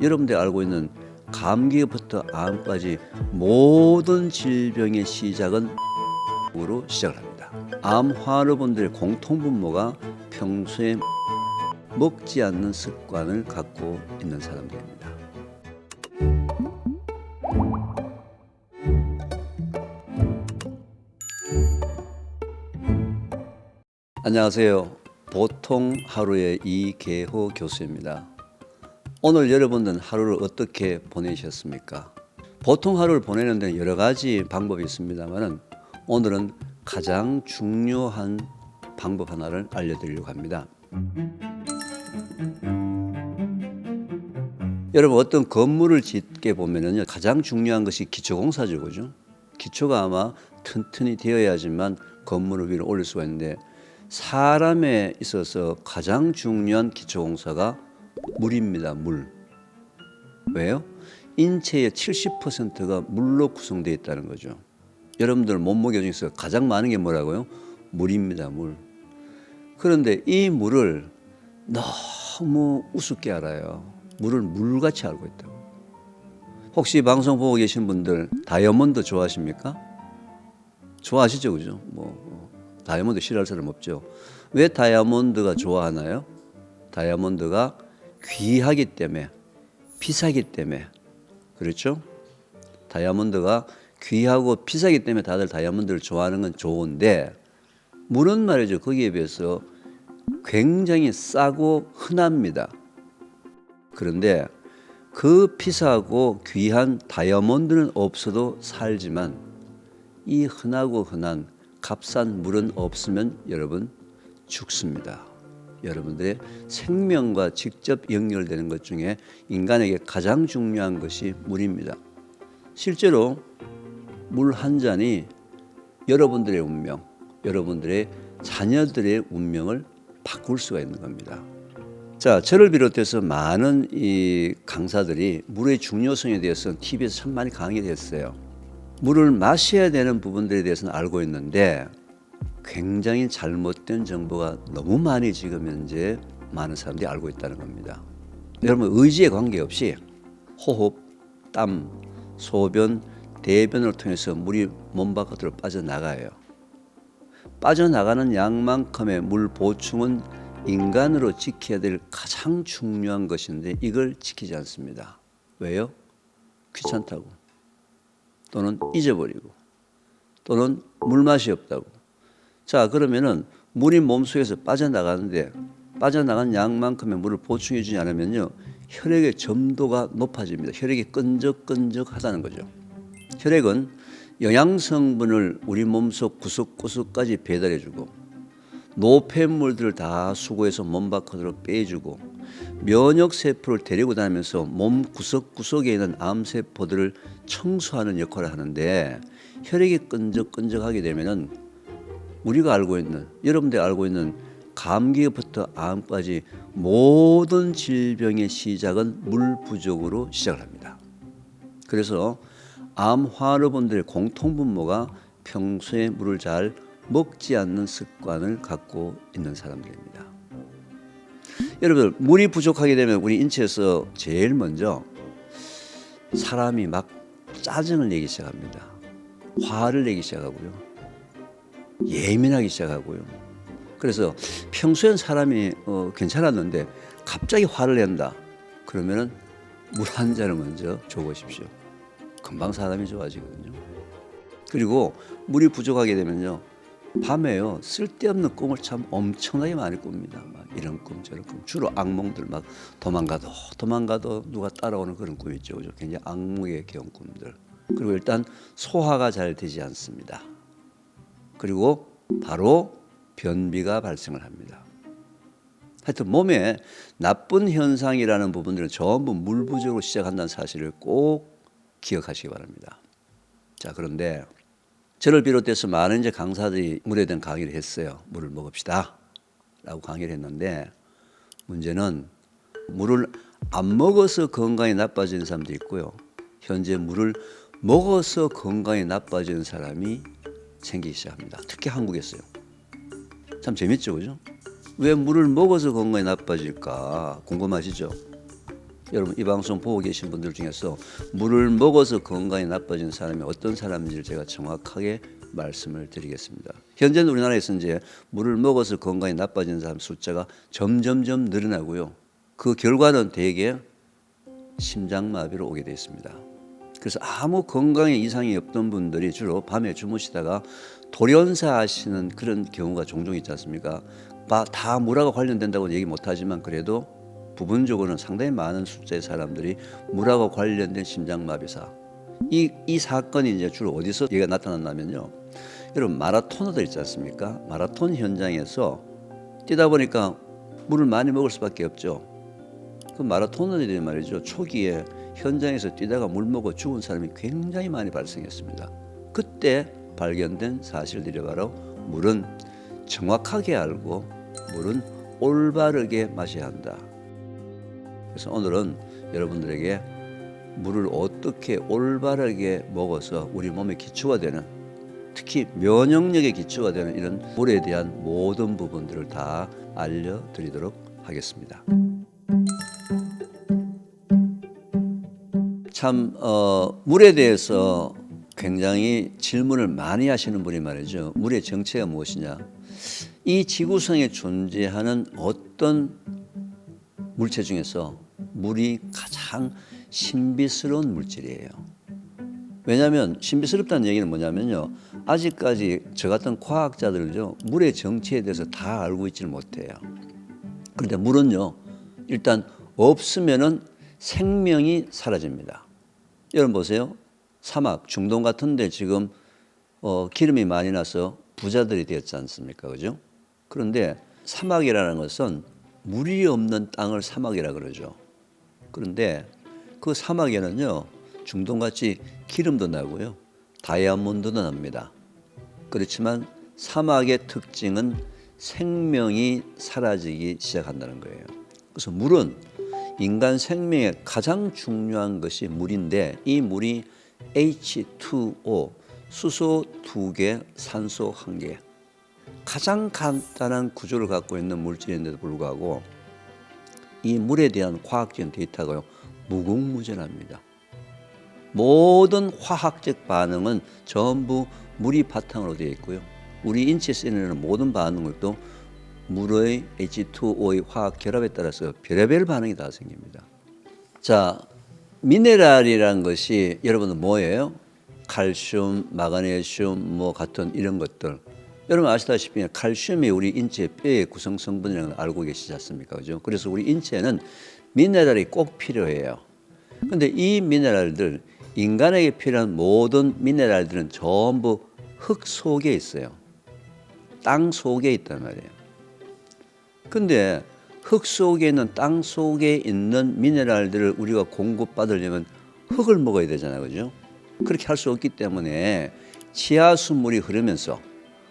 여러분들이 알고 있는 감기부터 암까지 모든 질병의 시작은 으로 시작을 합니다. 암 환우분들의 공통 분모가 평소에 먹지 않는 습관을 갖고 있는 사람들입니다. 안녕하세요. 보통 하루의 이계호 교수입니다. 오늘 여러분들은 하루를 어떻게 보내셨습니까? 보통 하루를 보내는 데는 여러 가지 방법이 있습니다만은 오늘은 가장 중요한 방법 하나를 알려드리려고 합니다. 여러분 어떤 건물을 짓게 보면은요 가장 중요한 것이 기초공사죠, 그죠? 기초가 아마 튼튼히 되어야지만 건물을 위로 올릴 수가 있는데 사람에 있어서 가장 중요한 기초공사가 물입니다, 물. 왜요? 인체의 70%가 물로 구성되어 있다는 거죠. 여러분들 몸무게 중에서 가장 많은 게 뭐라고요? 물입니다, 물. 그런데 이 물을 너무 우습게 알아요. 물을 물같이 알고 있다고. 혹시 방송 보고 계신 분들 다이아몬드 좋아하십니까? 좋아하시죠, 그죠? 뭐, 뭐 다이아몬드 싫어할 사람 없죠. 왜 다이아몬드가 좋아하나요? 다이아몬드가 귀하기 때문에 비싸기 때문에 그렇죠? 다이아몬드가 귀하고 비싸기 때문에 다들 다이아몬드를 좋아하는 건 좋은데 물은 말이죠. 거기에 비해서 굉장히 싸고 흔합니다. 그런데 그 비싸고 귀한 다이아몬드는 없어도 살지만 이 흔하고 흔한 값싼 물은 없으면 여러분 죽습니다. 여러분들의 생명과 직접 연결되는 것 중에 인간에게 가장 중요한 것이 물입니다. 실제로 물 한 잔이 여러분들의 운명, 여러분들의 자녀들의 운명을 바꿀 수가 있는 겁니다. 자, 저를 비롯해서 많은 이 강사들이 물의 중요성에 대해서 TV에서 참 많이 강의를 했어요. 물을 마셔야 되는 부분들에 대해서는 알고 있는데 굉장히 잘못된 정보가 너무 많이 지금 현재 많은 사람들이 알고 있다는 겁니다. 여러분 의지에 관계없이 호흡, 땀, 소변, 대변을 통해서 물이 몸 바깥으로 빠져나가요. 빠져나가는 양만큼의 물 보충은 인간으로 지켜야 될 가장 중요한 것인데 이걸 지키지 않습니다. 왜요? 귀찮다고. 또는 잊어버리고. 또는 물맛이 없다고. 자, 그러면은 물이 몸속에서 빠져나가는데 빠져나간 양만큼의 물을 보충해 주지 않으면요. 혈액의 점도가 높아집니다. 혈액이 끈적끈적하다는 거죠. 혈액은 영양 성분을 우리 몸속 구석구석까지 배달해 주고 노폐물들을 다 수거해서 몸 바깥으로 빼주고 면역 세포를 데리고 다니면서 몸 구석구석에 있는 암 세포들을 청소하는 역할을 하는데 혈액이 끈적끈적하게 되면은 우리가 알고 있는 여러분들이 알고 있는 감기부터 암까지 모든 질병의 시작은 물 부족으로 시작을 합니다. 그래서 암 환우분들의 공통 분모가 평소에 물을 잘 먹지 않는 습관을 갖고 있는 사람들입니다. 여러분 물이 부족하게 되면 우리 인체에서 제일 먼저 사람이 막 짜증을 내기 시작합니다. 화를 내기 시작하고요. 예민하기 시작하고요. 그래서 평소엔 사람이 어, 괜찮았는데 갑자기 화를 낸다. 그러면은 물 한 잔을 먼저 줘보십시오. 금방 사람이 좋아지거든요. 그리고 물이 부족하게 되면요. 밤에요 쓸데없는 꿈을 참 엄청나게 많이 꿉니다. 막 이런 꿈 저런 꿈 주로 악몽들 막 도망가도 도망가도 누가 따라오는 그런 꿈 있죠. 굉장히 악몽에 겨운 꿈들. 그리고 일단 소화가 잘 되지 않습니다. 그리고 바로 변비가 발생을 합니다. 하여튼 몸에 나쁜 현상이라는 부분들은 전부 물 부족으로 시작한다는 사실을 꼭 기억하시기 바랍니다. 자, 그런데 저를 비롯해서 많은 이제 강사들이 물에 대한 강의를 했어요. 물을 먹읍시다. 라고 강의를 했는데 문제는 물을 안 먹어서 건강이 나빠지는 사람도 있고요. 현재 물을 먹어서 건강이 나빠지는 사람이 생기기 시작합니다. 특히 한국에서요. 참 재밌죠, 그죠? 왜 물을 먹어서 건강이 나빠질까 궁금하시죠? 여러분 이 방송 보고 계신 분들 중에서 물을 먹어서 건강이 나빠진 사람이 어떤 사람인지를 제가 정확하게 말씀을 드리겠습니다. 현재는 우리나라에서 이제 물을 먹어서 건강이 나빠진 사람 숫자가 점점점 늘어나고요. 그 결과는 대개 심장마비로 오게 되어 있습니다. 그래서 아무 건강에 이상이 없던 분들이 주로 밤에 주무시다가 돌연사 하시는 그런 경우가 종종 있지 않습니까? 바- 다 물하고 관련된다고 얘기 못하지만 그래도 부분적으로는 상당히 많은 숫자의 사람들이 물하고 관련된 심장마비사 이, 이 사건이 이제 주로 어디서 얘가 나타났냐면요. 여러분 마라토너들 있지 않습니까? 마라톤 현장에서 뛰다 보니까 물을 많이 먹을 수밖에 없죠. 그 마라토너들이 말이죠. 초기에 현장에서 뛰다가 물 먹어 죽은 사람이 굉장히 많이 발생했습니다. 그때 발견된 사실들이 바로 물은 정확하게 알고 물은 올바르게 마셔야 한다. 그래서 오늘은 여러분들에게 물을 어떻게 올바르게 먹어서 우리 몸의 기초가 되는 특히 면역력의 기초가 되는 이런 물에 대한 모든 부분들을 다 알려드리도록 하겠습니다. 참 어, 물에 대해서 굉장히 질문을 많이 하시는 분이 말이죠. 물의 정체가 무엇이냐? 이 지구상에 존재하는 어떤 물체 중에서 물이 가장 신비스러운 물질이에요. 왜냐하면 신비스럽다는 얘기는 뭐냐면요. 아직까지 저 같은 과학자들은요 물의 정체에 대해서 다 알고 있지는 못해요. 그런데 물은요 일단 없으면은 생명이 사라집니다. 여러분 보세요. 사막, 중동 같은데 지금 어, 기름이 많이 나서 부자들이 되었지 않습니까, 그죠? 그런데 사막이라는 것은 물이 없는 땅을 사막이라 그러죠. 그런데 그 사막에는요 중동같이 기름도 나고요 다이아몬드도 납니다. 그렇지만 사막의 특징은 생명이 사라지기 시작한다는 거예요. 그래서 물은 인간 생명에 가장 중요한 것이 물인데 이 물이 H2O 수소 두 개, 산소 한 개. 가장 간단한 구조를 갖고 있는 물질인데도 불구하고 이 물에 대한 과학적인 데이터가요 무궁무진합니다. 모든 화학적 반응은 전부 물이 바탕으로 되어 있고요. 우리 인체에서 일어나는 모든 반응들도 물의 H2O의 화학 결합에 따라서 별의별 반응이 다 생깁니다. 자, 미네랄이라는 것이 여러분은 뭐예요? 칼슘, 마그네슘 뭐 같은 이런 것들. 여러분 아시다시피 칼슘이 우리 인체 뼈의 구성 성분이라는 걸 알고 계시지 않습니까? 그죠? 그래서 우리 인체는 미네랄이 꼭 필요해요. 근데 이 미네랄들 인간에게 필요한 모든 미네랄들은 전부 흙 속에 있어요. 땅 속에 있단 말이에요. 근데 흙 속에 있는 땅 속에 있는 미네랄들을 우리가 공급받으려면 흙을 먹어야 되잖아요. 그죠? 그렇게 할 수 없기 때문에 지하수 물이 흐르면서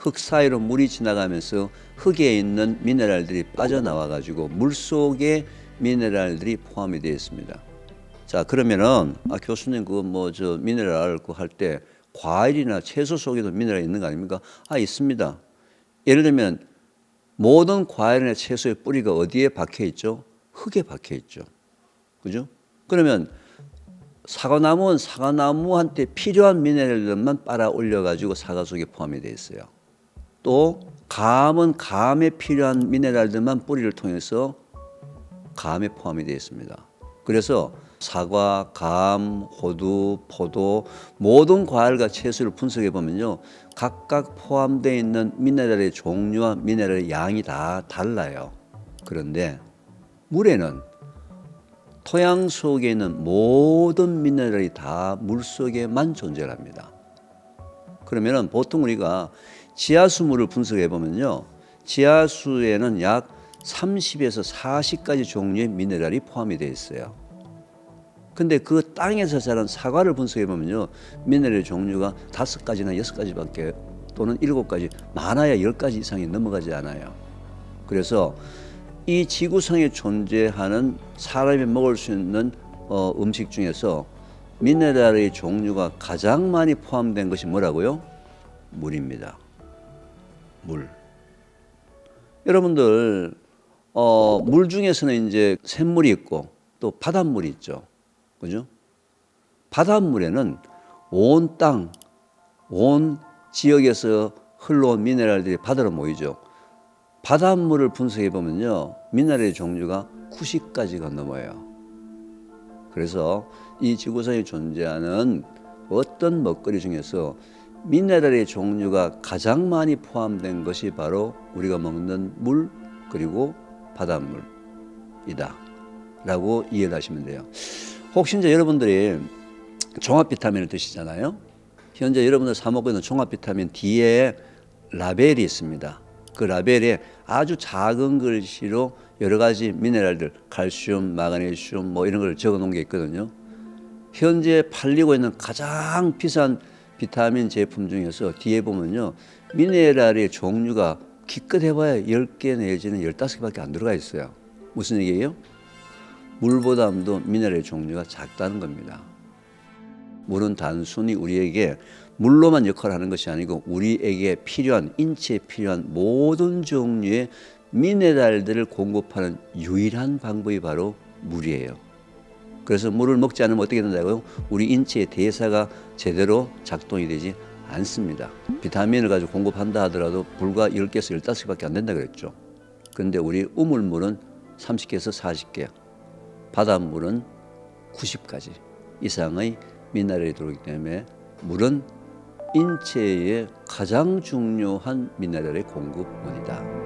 흙 사이로 물이 지나가면서 흙에 있는 미네랄들이 빠져나와 가지고 물 속에 미네랄들이 포함이 되어 있습니다. 자, 그러면은 아 교수님 그거 뭐저 미네랄 그할 때 과일이나 채소 속에도 미네랄 있는 거 아닙니까? 아, 있습니다. 예를 들면 모든 과일이나 채소의 뿌리가 어디에 박혀 있죠? 흙에 박혀 있죠. 그죠? 그러면 사과나무는 사과나무한테 필요한 미네랄들만 빨아 올려 가지고 사과 속에 포함이 되어 있어요. 또 감은 감에 필요한 미네랄들만 뿌리를 통해서 감에 포함이 되어 있습니다. 그래서 사과, 감, 호두, 포도 모든 과일과 채소를 분석해 보면요. 각각 포함되어 있는 미네랄의 종류와 미네랄의 양이 다 달라요. 그런데 물에는 토양 속에 있는 모든 미네랄이 다 물 속에만 존재합니다. 그러면은 보통 우리가 지하수물을 분석해 보면요. 지하수에는 약 30에서 40가지 종류의 미네랄이 포함이 되어 있어요. 근데 그 땅에서 자란 사과를 분석해 보면요. 미네랄 종류가 다섯 가지나 여섯 가지밖에 또는 일곱 가지, 많아야 열 가지 이상이 넘어가지 않아요. 그래서 이 지구상에 존재하는 사람이 먹을 수 있는 어, 음식 중에서 미네랄의 종류가 가장 많이 포함된 것이 뭐라고요? 물입니다. 물. 여러분들 어, 물 중에서는 이제 샘물이 있고 또 바닷물이 있죠. 그죠? 바닷물에는 온 땅, 온 지역에서 흘러온 미네랄들이 바다로 모이죠. 바닷물을 분석해 보면요. 미네랄의 종류가 90가지가 넘어요. 그래서 이 지구상에 존재하는 어떤 먹거리 중에서 미네랄의 종류가 가장 많이 포함된 것이 바로 우리가 먹는 물 그리고 바닷물이다. 라고 이해를 하시면 돼요. 혹시 이제 여러분들이 종합 비타민을 드시잖아요. 현재 여러분들 사 먹고 있는 종합 비타민 D에 라벨이 있습니다. 그 라벨에 아주 작은 글씨로 여러 가지 미네랄들, 칼슘, 마그네슘 뭐 이런 걸 적어 놓은 게 있거든요. 현재 팔리고 있는 가장 비싼 비타민 제품 중에서 뒤에 보면요. 미네랄의 종류가 기껏 해봐야 10개 내지는 15개밖에 안 들어가 있어요. 무슨 얘기예요? 물보다도 미네랄의 종류가 작다는 겁니다. 물은 단순히 우리에게 물로만 역할을 하는 것이 아니고 우리에게 필요한 인체에 필요한 모든 종류의 미네랄들을 공급하는 유일한 방법이 바로 물이에요. 그래서 물을 먹지 않으면 어떻게 된다고요? 우리 인체의 대사가 제대로 작동이 되지 않습니다. 비타민을 가지고 공급한다 하더라도 불과 10개에서 15개밖에 안 된다 그랬죠. 근데 우리 우물물은 30개에서 40개, 바닷물은 90가지 이상의 미네랄이 들어오기 때문에 물은 인체의 가장 중요한 미네랄의 공급원이다.